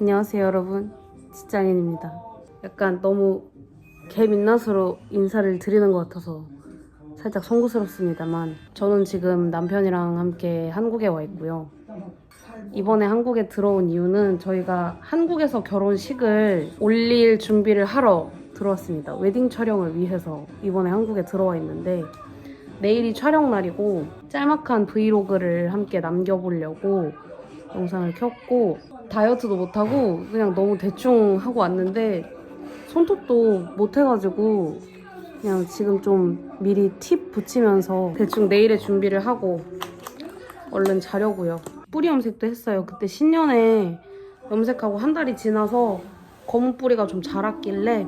안녕하세요 여러분. 지장인입니다. 약간 너무 개 민낯으로 인사를 드리는 것 같아서 살짝 송구스럽습니다만 저는 지금 남편이랑 함께 한국에 와 있고요. 이번에 한국에 들어온 이유는 저희가 한국에서 결혼식을 올릴 준비를 하러 들어왔습니다. 웨딩 촬영을 위해서 이번에 한국에 들어와 있는데 내일이 촬영 날이고 짤막한 브이로그를 함께 남겨보려고 영상을 켰고 다이어트도 못하고 그냥 너무 대충 하고 왔는데 손톱도 못해가지고 그냥 지금 좀 미리 팁 붙이면서 대충 내일의 준비를 하고 얼른 자려고요. 뿌리 염색도 했어요. 그때 신년에 염색하고 한 달이 지나서 검은 뿌리가 좀 자랐길래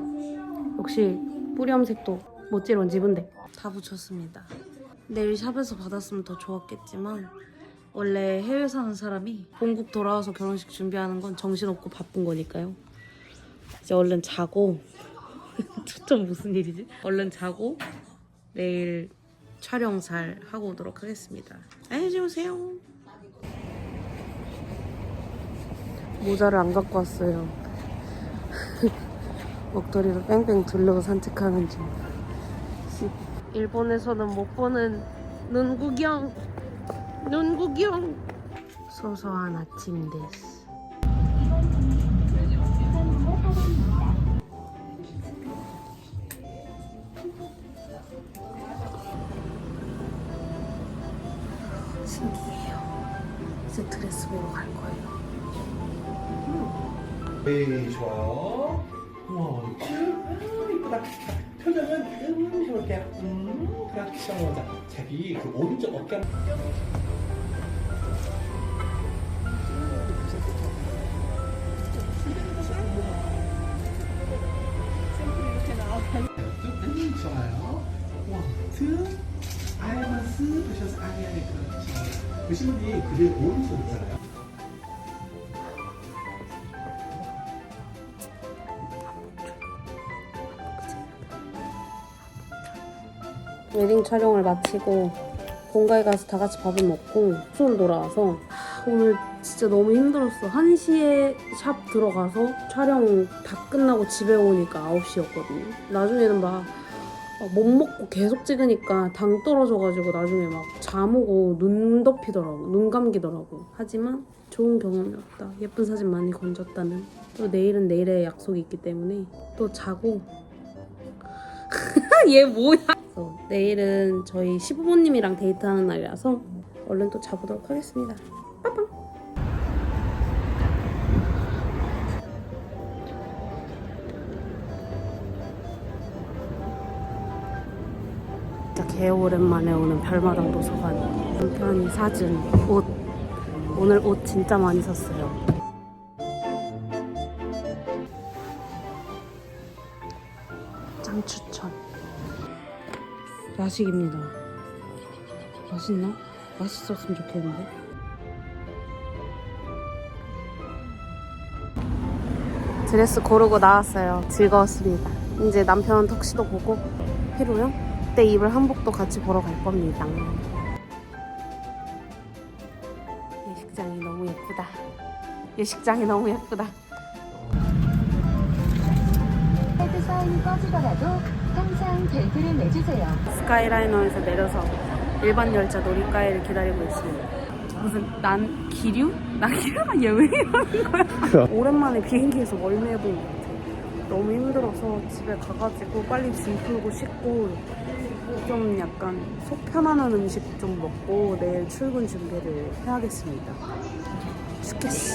역시 뿌리 염색도 못지런 집은데 다 붙였습니다. 내일 샵에서 받았으면 더 좋았겠지만 원래 해외 사는 사람이 본국 돌아와서 결혼식 준비하는 건 정신없고 바쁜 거니까요. 이제 얼른 자고 초점 무슨 일이지? 얼른 자고 내일 촬영 잘 하고 오도록 하겠습니다. 안녕히 주무세요. 모자를 안 갖고 왔어요. 목도리로 뺑뺑 둘러서 산책하는 중. 일본에서는 못 보는 눈 구경. 눈 구경. 소소한 아침 데스. 신기해요. 이제 드레스 보러 갈 거예요. 네, 좋아요. 우와, 음, 이쁘다. 표정은 음, 해볼게요. 음, 그렇죠. 자, 자기 그 오른쪽 어깨. 좋아요. 원투, 아이마스, 보셔서 아니아니 그렇죠. 보시면 이 그릴 오른쪽 있잖아요. 웨딩 촬영을 마치고 본가에 가서 다 같이 밥을 먹고 숙소로 돌아와서 하, 오늘 진짜 너무 힘들었어. 1시에 샵 들어가서 촬영 다 끝나고 집에 오니까 9시였거든요. 나중에는 막 못 먹고 계속 찍으니까 당 떨어져가지고 나중에 막 잠오고 눈 덮이더라고. 눈 감기더라고. 하지만 좋은 경험이었다. 예쁜 사진 많이 건졌다는. 또 내일은 내일의 약속이 있기 때문에 또 자고 얘 뭐야? 내일은 저희 시부모님이랑 데이트하는 날이라서 얼른 또 자보도록 하겠습니다. 진짜 개 오랜만에 오는 별마당 도서관. 남편이 사준 옷. 오늘 옷 진짜 많이 샀어요. 짱 추천. 야식입니다. 맛있나? 맛있었으면 좋겠는데. 드레스 고르고 나왔어요. 즐거웠습니다. 이제 남편 턱시도 보고 피로요? 그때 입을 한복도 같이 보러 갈 겁니다. 예식장이 너무 예쁘다. 예식장이 너무 예쁘다. 헤드 사인이 꺼지더라도 항상 벨트를 매주세요. 스카이라이너에서 내려서 일반 열차 놀이가에를 기다리고 있습니다. 무슨 난 기류? 난 기류가 얘왜 이러는 거야? 오랜만에 비행기에서 멀미 해본 것 같아. 너무 힘들어서 집에 가가지고 빨리 짐 풀고 씻고 좀 약간 속 편안한 음식 좀 먹고 내일 출근 준비를 해야겠습니다. 스케치.